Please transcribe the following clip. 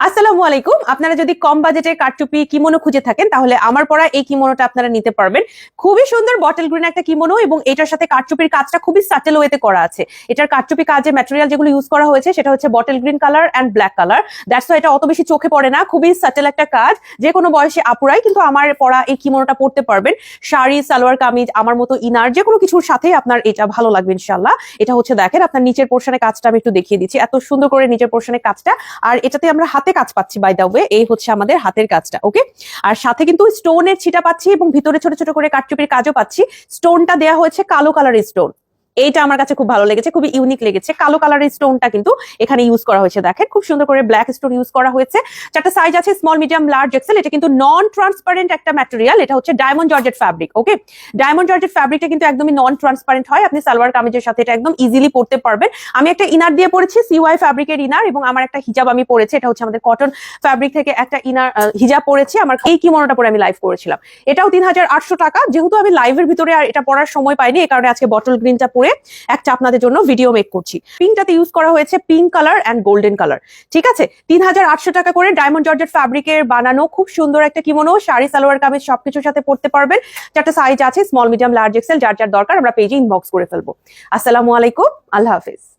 আসসালামু আলাইকুম। আপনারা যদি কম বাজেটের কারচুপি, কিমোনো খুঁজে থাকেন, তাহলে আমার পরা এই কিমোনোটা আপনারা নিতে পারবেন। খুবই সুন্দর বটল গ্রিন একটা কিমোনো এবং এটার সাথে কারচুপির কাজটা খুবই সাটেল ওয়েতে করা আছে। এটার কারচুপি কাজে ম্যাটেরিয়াল যেগুলো ইউজ করা হয়েছে, সেটা হচ্ছে bottle green colour and black colour that's এটা অত বেশি চোখে পড়ে না, খুবই সাটেল একটা কাজ। যে কোনো বয়সে আপুরাই কিন্তু আমার পরা এই কিমোনোটা পড়তে পারবেন। শাড়ি, সালোয়ার কামিজ, আমার মতো ইনার যে কোনো কিছুর সাথে আপনার এটা ভালো লাগবে ইনশাল্লাহ এটা হচ্ছে দেখেন, আপনার নিচের পোর্শনে কাজটা আমি একটু দেখিয়ে দিচ্ছি। এত সুন্দর করে নিচের পোর্শনে কাজটা। আর এটাতে আমরা হাতে কাজ পাচ্ছি বাই দা ওয়ে এই হচ্ছে আমাদের হাতের কাজটা ওকে আর সাথে কিন্তু স্টোনের ছিটা পাচ্ছি এবং ভিতরে ছোট ছোট করে কাটচুপির কাজও পাচ্ছি। স্টোনটা দেয়া হয়েছে কালো কালারের স্টোন এইটা আমার কাছে খুব ভালো লেগেছে, খুবই ইউনিক লেগেছে। কালো কালারের স্টোনটা কিন্তু এখানে ইউজ করা হয়েছে, দেখেন। খুব সুন্দর করে ব্ল্যাক স্টোন ইউজ করা হয়েছে। চারটা সাইজ আছে স্মল মিডিয়াম লার্জ এক্সেল এটা কিন্তু নন ট্রান্সপারেন্ট একটা ম্যাটেরিয়াল এটা হচ্ছে diamond georgette fabric okay diamond georgette ফ্যাব্রিকটা কিন্তু একদমই নন ট্রান্সপারেন্ট হয়। আপনি সালোয়ার কামিজের সাথে এটা একদম ইজিলি পড়তে পারবেন। আমি একটা ইনার দিয়ে পরেছি সিওয়াই ফ্যাব্রিকের ইনার এবং আমার একটা হিজাব আমি পরেছি। এটা হচ্ছে আমাদের কটন ফ্যাব্রিক থেকে একটা ইনার হিজাব পরেছি। আমার এই কিমোনোটা পরে আমি লাইভ করেছিলাম। এটাও তিন হাজার আটশো টাকা। যেহেতু আমি লাইভের ভিতরে আর এটা পড়ার সময় পাইনি, এই কারণে আজকে বটল গ্রিনটা পরে একটা আপনাদের জন্য ভিডিও মেক করছি। পিঙ্কটাতে ইউজ করা হয়েছে pink colour and golden colour ঠিক আছে? তিন হাজার আটশো টাকা করে ডায়মন্ড জর্জেট ফ্যাব্রিকের বানানো খুব সুন্দর একটা কিমোনো শাড়ি, সালোয়ার, কামিজ সবকিছুর সাথে পড়তে পারবেন। চারটা সাইজ আছে স্মল মিডিয়াম লার্জ এক্সেল যার যার দরকার, আমরা পেজে ইনবক্স করে ফেলব। আসসালামু আলাইকুম, আল্লাহ হাফিজ।